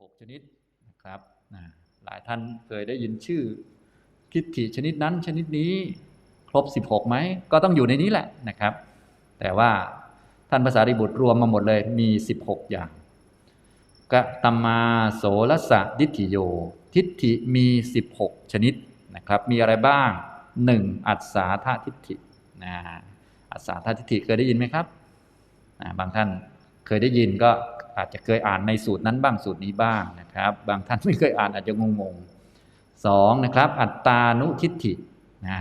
16 ชนิดนะครับนะหลายท่านเคยได้ยินชื่อทิฏฐิชนิดนั้นชนิดนี้ครบ 16ไหมก็ต้องอยู่ในนี้แหละนะครับ แต่ว่าท่านภาษาริบุตรรวมมาหมดเลยมี 16 อย่างกตมาโสรสะทิฏฐิโย ทิฏฐิมี 16 ชนิดนะครับ มีอะไรบ้าง 1. อัศสาธาทิฏฐินะอัศสาธาทิฏฐิเคยได้ยินไหมครับอ่าบางท่านเคยได้ยินก็ อาจจะเคยอ่านในสูตรนั้นบ้างสูตรนี้บ้างนะครับ บางท่านไม่เคยอ่านอาจจะงงๆสองนะครับ อัตตานุทิฏฐินะ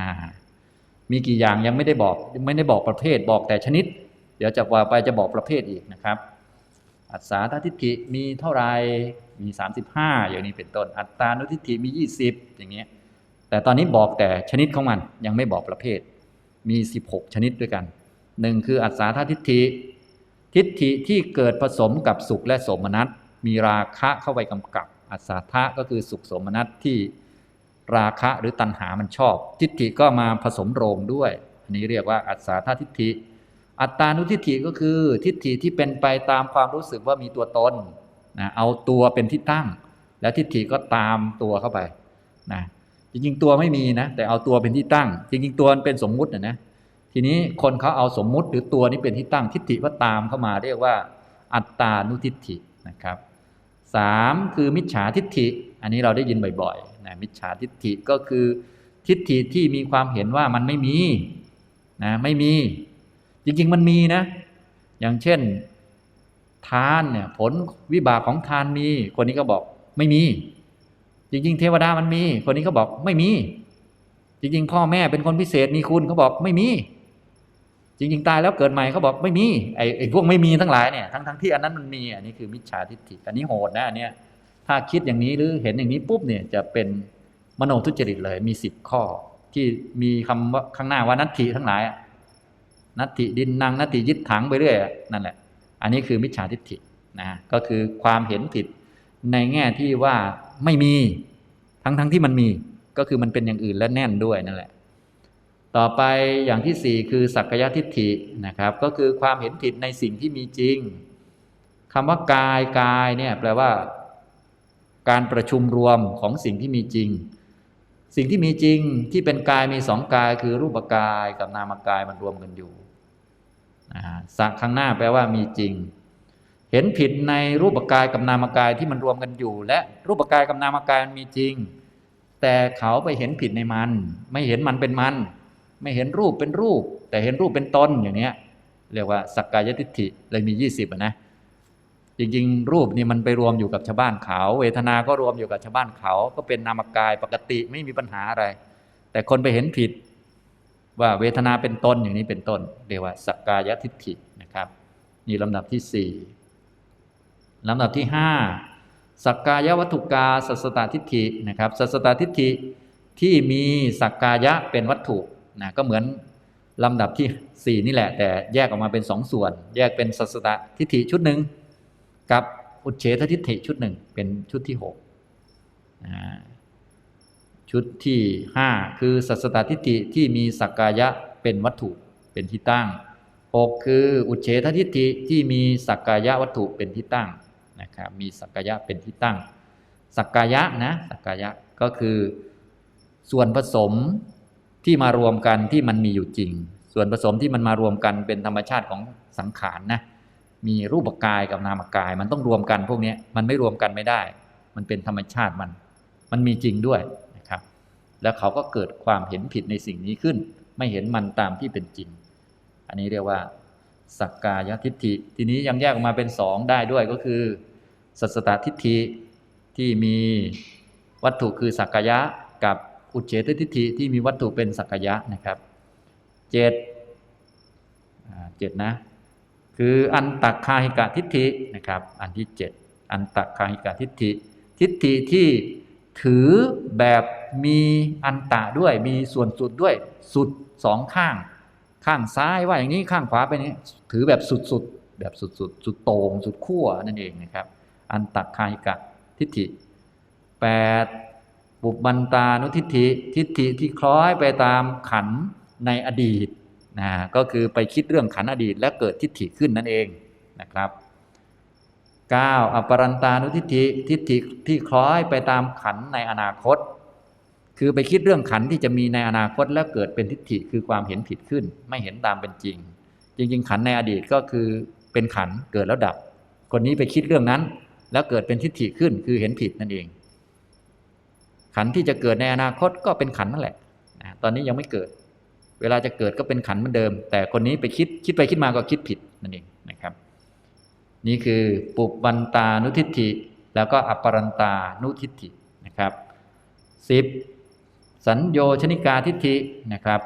มีกี่อย่างยังไม่ได้บอกไม่ได้บอกประเภทบอกแต่ชนิด เดี๋ยวจะว่าไปจะบอกประเภทอีกนะครับ อัศาธาทิฏฐิมีเท่าไหรมี 35 อย่างนี้เป็นต้น อัตตานุทิฏฐิมี 20 อย่างเงี้ยแต่ตอนนี้บอกแต่ชนิดของมันยังไม่บอกประเภท มี 16 ชนิดด้วยกันหนึ่งคืออัศาธาทิฏฐิ ทิฏฐิที่เกิดผสมกับสุขและโสมนัสมีราคะเข้าไปกำกับ อัศาธะก็คือสุขโสมนัสที่ราคะหรือตัณหามันชอบ ทิฏฐิก็มาผสมโรงด้วย อันนี้เรียกว่าอัศาธาทิฏฐิ อัตตานุทิฏฐิก็คือทิฏฐิที่เป็นไปตามความรู้สึกว่ามีตัวตนนะเอาตัวเป็นที่ตั้ง แล้วทิฏฐิก็ตามตัวเข้าไปนะจริงๆตัวไม่มีนะแต่เอาตัวเป็นที่ตั้ง จริงๆตัวมันเป็นสมมุตินะนะ ทีนี้คนเขาเอาสมมุติหรือตัวนี้เป็นที่ตั้งทิฏฐิก็ตามเข้ามาเรียกว่า อัตตานุทิฏฐินะครับสามคือมิจฉาทิฏฐิ อันนี้เราได้ยินบ่อยๆนะมิจฉาทิฏฐิก็คือ ทิฏฐิที่มีความเห็นว่ามันไม่มีนะไม่มี จริงๆมันมีนะ อย่างเช่น ทานเนี่ยผลวิบากของทานมี คนนี้ก็บอกไม่มี จริง ๆ เทวดามันมี คนนี้ก็บอกไม่มี จริง ๆ พ่อแม่เป็นคนพิเศษมีคุณเขาบอกไม่มี จริง ๆ ตายแล้วเกิดใหม่เขาบอกไม่มีไอ้ไอ้พวกไม่มีทั้งหลายเนี่ยทั้งทั้งที่อันนั้นมันมีอันนี้คือมิจฉาทิฏฐิอันนี้โหดนะอันเนี้ยถ้าคิดอย่างนี้หรือเห็นอย่างนี้ปุ๊บเนี่ยจะเป็นมโนทุจริตเลย มีสิบข้อ ที่มีคำว่าข้างหน้าว่านัตถิทั้งหลายนัตติดินนางนัตติยึดถังไปเรื่อยนั่นแหละ อันนี้คือมิจฉาทิฏฐินะก็คือความเห็นผิดในแง่ที่ว่าไม่มีทั้งทั้งที่มันมีก็คือมันเป็นอย่างอื่นและแน่นด้วยนั่นแหละ ต่อไปอย่างที่สี่คือสักกายทิฏฐินะครับ ก็คือความเห็นผิดในสิ่งที่มีจริงคำว่ากายกายเนี่ยแปลว่า การประชุมรวมของสิ่งที่มีจริง สิ่งที่มีจริงที่เป็นกายมีสองกาย คือรูปกายกับนามกายมันรวมกันอยู่สักข้างหน้าแปลว่ามีจริง เห็นผิดในรูปกายกับนามกายที่มันรวมกันอยู่ และรูปกายกับนามกายมันมีจริง แต่เขาไปเห็นผิดในมัน ไม่เห็นมันเป็นมัน ไม่เห็นรูปเป็นรูป แต่เห็นรูปเป็นตนอย่างเนี้ยเรียกว่าสักกายทิฏฐิเลยมียี่สิบนะจริงๆ รูปนี่มันไปรวมอยู่กับชาวบ้านเขา เวทนา ก็รวมอยู่กับชาวบ้านเขา ก็เป็นนามกายปกติไม่มีปัญหาอะไร แต่คนไปเห็นผิด ว่าเวทนาเป็นตนอย่างนี้เป็นต้น เรียกว่าสักกายทิฏฐินะครับนี่ลำดับที่สี่ลำดับที่ห้าสักกายวัตถุกาสัสตตทิฏฐินะครับสัสตตทิฏฐิที่มีสักกายะเป็นวัตถุ นะก็เหมือนลำดับที่สี่นี่แหละ แต่แยกออกมาเป็นสองส่วน แยกเป็นสัสตตทิฏฐิชุดหนึ่งกับอุเฉททิฏฐิชุดหนึ่งเป็นชุดที่หกชุดที่ห้าคือสัสตตทิฏฐิที่มีสักกายะเป็นวัตถุเป็นที่ตั้งหกคืออุเฉททิฏฐิที่มีสักกายะวัตถุเป็นที่ตั้งนะครับมีสักกายะเป็นที่ตั้ง สักกายะนะสักกายะก็คือส่วนผสม ที่มารวมกันที่มันมีอยู่จริง ส่วนผสมที่มันมารวมกันเป็นธรรมชาติของสังขารนะมีรูปกายกับนามกาย มันต้องรวมกันพวกนี้มันไม่รวมกันไม่ได้ มันเป็นธรรมชาติมัน มันมีจริงด้วยนะครับ แล้วเขาก็เกิดความเห็นผิดในสิ่งนี้ขึ้น ไม่เห็นมันตามที่เป็นจริง อันนี้เรียกว่าสักกายทิฏฐิ ทีนี้ยังแยกออกมาเป็นสองได้ด้วยก็คือ สัสตทิฏฐิที่มีวัตถุคือสักกายะกับ อุเฉททิฏฐิที่มีวัตถุเป็นสักยะนะครับเจ็ดเจ็ดนะ คืออันตักคาหิกะทิฏฐินะครับ อันที่เจ็ดอันตักคาหิกะทิฏฐิ ทิฏฐิที่ถือแบบมีอันตะด้วยมีส่วนสุดด้วยสุดสองข้าง ข้างซ้ายว่าอย่างนี้ข้างขวาเป็นนี้ ถือแบบสุดๆแบบสุดๆสุดโต่งสุดขั้วนั่นเองนะครับ อันตักคาหิกะทิฏฐิแปด บุบันตานุทิฏฐิทิฏฐิที่คล้อยไปตามขันในอดีตนะก็คือไปคิดเรื่องขันอดีต และเกิดทิฏฐิขึ้นนั่นเองนะครับเก้าอปรันตานุทิฏฐิทิฏฐิที่คล้อยไปตามขันในอนาคต คือไปคิดเรื่องขันที่จะมีในอนาคตแล้วเกิดเป็นทิฏฐิคือความเห็นผิดขึ้น ไม่เห็นตามเป็นจริง จริง ๆ ขันในอดีตก็คือเป็นขันเกิดแล้วดับ คนนี้ไปคิดเรื่องนั้น แล้วเกิดเป็นทิฏฐิขึ้นคือเห็นผิดนั่นเอง ขันที่จะเกิดในอนาคตก็เป็นขันนั่นแหละนะตอนนี้ยังไม่เกิด เวลาจะเกิดก็เป็นขันเหมือนเดิม แต่คนนี้ไปคิดคิดไปคิดมาก็คิดผิดนั่นเองนะครับ นี่คือปุบบันตานุทิฏฐิ แล้วก็อัปปรันตานุทิฏฐินะครับสิบสัญโยชนิกาทิฏฐินะครับ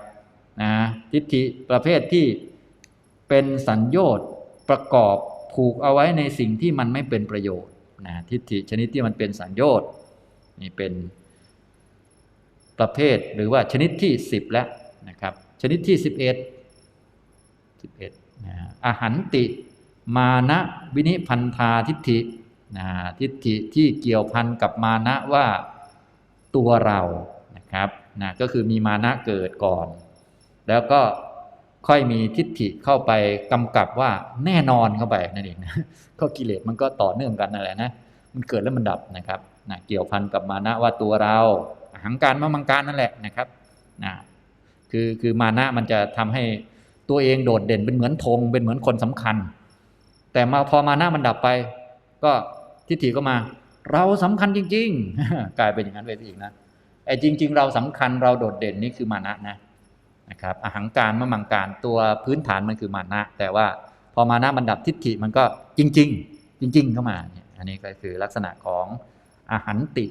นะทิฏฐิประเภทที่เป็นสัญโยชน์ประกอบผูกเอาไว้ในสิ่งที่มันไม่เป็นประโยชน์นะทิฏฐิชนิดที่มันเป็นสัญโยชน์นี่เป็น ประเภทหรือว่าชนิดที่ 10 แล้วนะครับ ชนิดที่ 11 11นะอาหันติ มานะวินิพันธาทิฏฐินะทิฏฐิที่เกี่ยวพันกับมานะว่าตัวเรานะครับนะก็คือมีมานะเกิดก่อน แล้วก็ค่อยมีทิฏฐิเข้าไปกำกับว่าแน่นอนเข้าไปนั่นเองนะก็กิเลสมันก็ต่อเนื่องกันนั่นแหละนะมันเกิดแล้วมันดับนะครับนะเกี่ยวพันกับมานะว่าตัวเรา หังการมามังการนั่นแหละนะครับนะคือคือมานะมันจะทำให้ตัวเองโดดเด่นเป็นเหมือนธงเป็นเหมือนคนสำคัญ แต่มาพอมานะมันดับไป ก็ทิฏฐิก็มา เราสำคัญจริง ๆ กลายเป็นอย่างนั้นไปอีกนะไอ้จริง ๆ เราสำคัญเราโดดเด่นนี่คือมานะนะนะครับอหังการมมังการตัวพื้นฐานมันคือมานะ แต่ว่าพอมานะมันดับทิฏฐิมันก็จริง ๆ จริง ๆ เข้ามาเนี่ยอันนี้ก็คือลักษณะของอาหันติ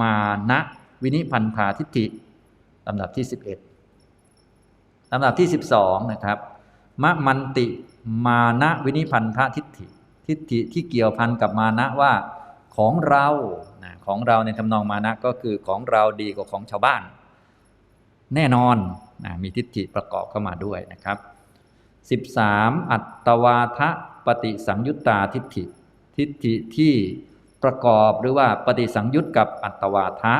มานะ วินิพันธาทิฏฐิลำดับที่ 11ลำดับที่ 12 นะครับมะมันติมานะวินิพันธาทิฏฐิ ทิฏฐิที่เกี่ยวพันกับมานะว่าของเรานะของเราในทำนองมานะก็คือของเราดีกว่าของชาวบ้าน แน่นอนนะมีทิฏฐิประกอบเข้ามาด้วยนะครับ 13. อัตตวาทะปฏิสังยุตตาทิฏฐิ ทิฏฐิที่ประกอบหรือว่าปฏิสังยุตกับอัตวาทะ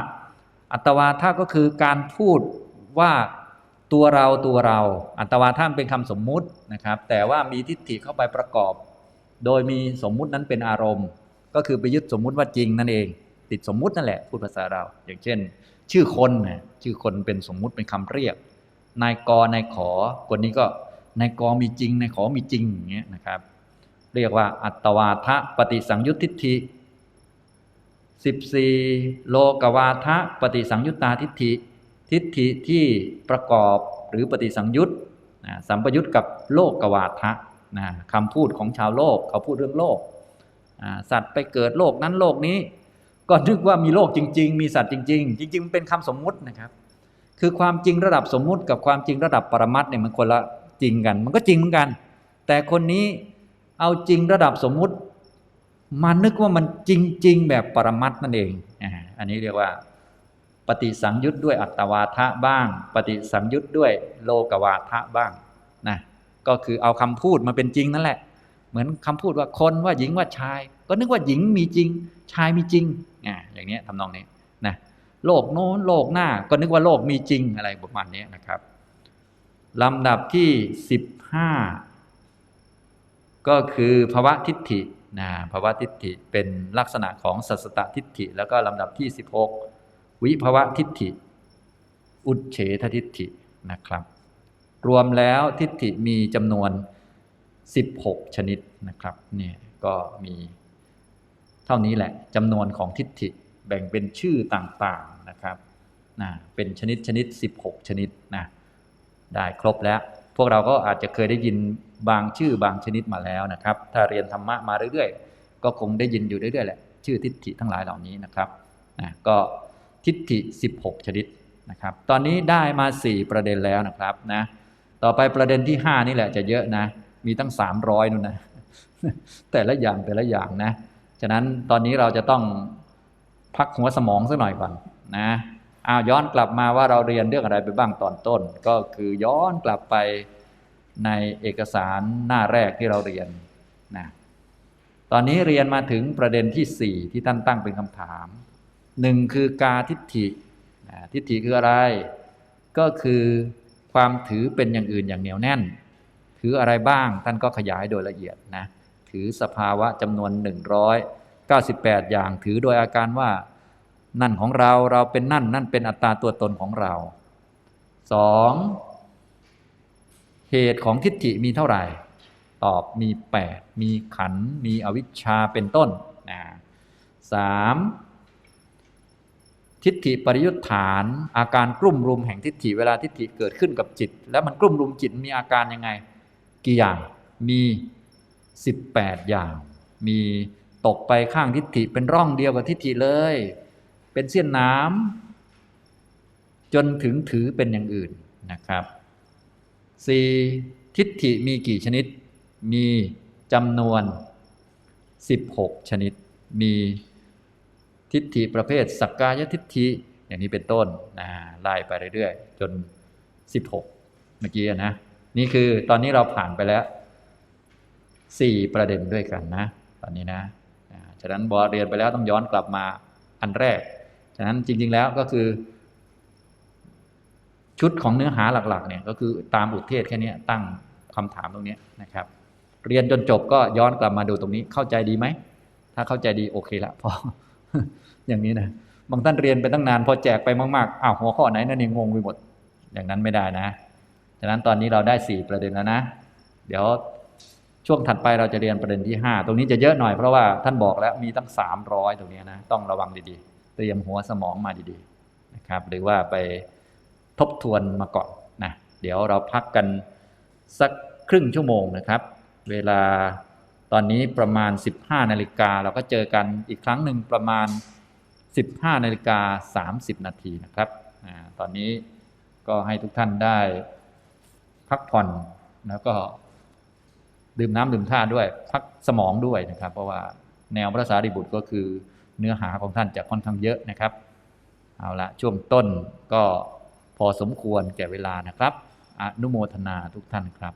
อัตวาทะก็คือการพูดว่าตัวเราตัวเรา อัตวาทะมันเป็นคำสมมุตินะครับ แต่ว่ามีทิฏฐิเข้าไปประกอบ โดยมีสมมุตินั้นเป็นอารมณ์ ก็คือไปยึดสมมุติว่าจริงนั่นเอง ติดสมมุตินั่นแหละพูดภาษาเรา อย่างเช่น ชื่อคนนะชื่อคนเป็นสมมุติเป็นคำเรียก นายกนายขอ คนนี้ก็นายกมีจริงนายขอมีจริงอย่างเงี้ยนะครับ เรียกว่าอัตวาทะปฏิสังยุตทิฏฐิ 14 โลกวาทะปฏิสังยุตตาทิฏฐิ ทิฏฐิที่ประกอบหรือปฏิสังยุตสัมปยุตกับโลกกวาทะนะคำพูดของชาวโลกเขาพูดเรื่องโลก สัตว์ไปเกิดโลกนั้นโลกนี้ ก็นึกว่ามีโลกจริง ๆ มีสัตว์จริง ๆ จริง ๆ เป็นคำสมมุตินะครับ คือความจริงระดับสมมุติกับความจริงระดับปรมัตเนี่ยมันคนละจริงกัน มันก็จริงเหมือนกัน แต่คนนี้เอาจริงระดับสมมุติ มานึกว่ามันจริง ๆ แบบปรมัตนั่นเอง อันนี้เรียกว่า ปฏิสังยุตด้วยอัตวาทะบ้าง ปฏิสังยุตด้วยโลกวาทะบ้างนะก็คือเอาคำพูดมาเป็นจริงนั่นแหละ เหมือนคำพูดว่าคนว่าหญิงว่าชาย ก็นึกว่าหญิงมีจริง ชายมีจริงอ่าอย่างนี้ยทำนองนี้นะโลกโน้นโลกหน้าก็นึกว่าโลกมีจริงอะไรประมาณนี้นะครับลำดับที่ 15 ก็คือภวะทิฏฐิ นะภวะทิฏฐิเป็นลักษณะของสัสตทิฏฐิ แล้วก็ลำดับที่ 16 วิภาวะทิฏฐิ อุดเฉททิฏฐินะครับ รวมแล้วทิฏฐิมีจำนวน 16 ชนิดนะครับเนี่ยก็มีเท่านี้แหละจำนวนของทิฏฐิแบ่งเป็นชื่อต่างๆนะครับนะเป็นชนิดชนิด 16 ชนิดนะได้ครบแล้ว พวกเราก็อาจจะเคยได้ยินบางชื่อบางชนิดมาแล้วนะครับ ถ้าเรียนธรรมะมาเรื่อยๆ ก็คงได้ยินอยู่เรื่อยๆแหละ ชื่อทิฏฐิทั้งหลายเหล่านี้นะครับนะก็ทิฏฐิ 16 ชนิดนะครับ ตอนนี้ได้มา 4 ประเด็นแล้วนะครับนะ ต่อไปประเด็นที่ 5 นี่แหละจะเยอะนะ มีตั้ง 300นู่นนะ แต่ละอย่างแต่ละอย่างนะ ฉะนั้นตอนนี้เราจะต้องพักหัวสมองสักหน่อยก่อนนะ อ้าวย้อนกลับมาว่าเราเรียนเรื่องอะไรไปบ้างตอนต้น ก็คือย้อนกลับไปในเอกสารหน้าแรกที่เราเรียนนะตอนนี้เรียนมาถึงประเด็นที่ 4 ที่ท่านตั้งเป็นคำถามหนึ่งคือกาทิฏฐินะทิฏฐิคืออะไร ก็คือความถือเป็นอย่างอื่นอย่างเหนียวแน่น ถืออะไรบ้างท่านก็ขยายโดยละเอียดนะถือถือสภาวะจำนวน 198 อย่างถือโดยอาการว่า นั่นของเราเราเป็นนั่น นั่นเป็นอัตตาตัวตนของเราสองเหตุของทิฏฐิมีเท่าไหร่ ตอบมี 8 มีขัน มีอวิชชาเป็นต้นนะสามทิฏฐิปริยุทธาน อาการกลุ่มรุมแห่งทิฏฐิเวลาทิฏฐิเกิดขึ้นกับจิต แล้วมันกลุ่มรุมจิตมีอาการยังไง กี่อย่างมี 18 อย่าง มีตกไปข้างทิฏฐิเป็นร่องเดียวกับทิฏฐิเลย เป็นเสี้ยนน้ำจนถึงถือเป็นอย่างอื่นนะครับสี่ทิฏฐิมีกี่ชนิด มีจำนวน 16 ชนิด มีทิฏฐิประเภทสักกายทิฏฐิอย่างนี้เป็นต้นนะไล่ไปเรื่อยๆ จน 16 เมื่อกี้นะ นี่คือตอนนี้เราผ่านไปแล้ว 4 ประเด็นด้วยกันนะ ตอนนี้นะ ฉะนั้นบอเรียนไปแล้วต้องย้อนกลับมาอันแรก ฉะนั้นจริง ๆ แล้วก็คือ ชุดของเนื้อหาหลัก ๆ เนี่ย ก็คือตามอุเทศแค่นี้ตั้งคำถามตรงนี้นะครับ เรียนจนจบก็ย้อนกลับมาดูตรงนี้เข้าใจดีไหมถ้าเข้าใจดีโอเคละพออย่างนี้นะบางท่านเรียนไปตั้งนานพอแจกไปมากๆอ้าวหัวข้อไหนนั่นเองงงไปหมด อย่างนั้นไม่ได้นะฉะนั้นตอนนี้เราได้สี่ประเด็นแล้วนะ เดี๋ยวช่วงถัดไปเราจะเรียนประเด็นที่ห้าตรงนี้จะเยอะหน่อยเพราะว่าท่านบอกแล้วมีตั้งสามร้อยตรงนี้นะ ต้องระวังดีๆ เตรียมหัวสมองมาดีๆนะครับ หรือว่าไปทบทวนมาก่อนนะเดี๋ยวเราพักกันสักครึ่งชั่วโมงนะครับ เวลาตอนนี้ประมาณ 15นาฬิกาเราก็เจอกันอีกครั้งหนึ่งประมาณ 15นาฬิกา30 นาทีนะครับอาตอนนี้ก็ให้ทุกท่านได้พักผ่อนแล้วก็ดื่มน้ำดื่มท่าด้วย พักสมองด้วยนะครับ เพราะว่าแนวพระสารีบุตรก็คือ เนื้อหาของท่านจะค่อนข้างเยอะนะครับ เอาละช่วงต้นก็พอสมควรแก่เวลานะครับ อนุโมทนาทุกท่านครับ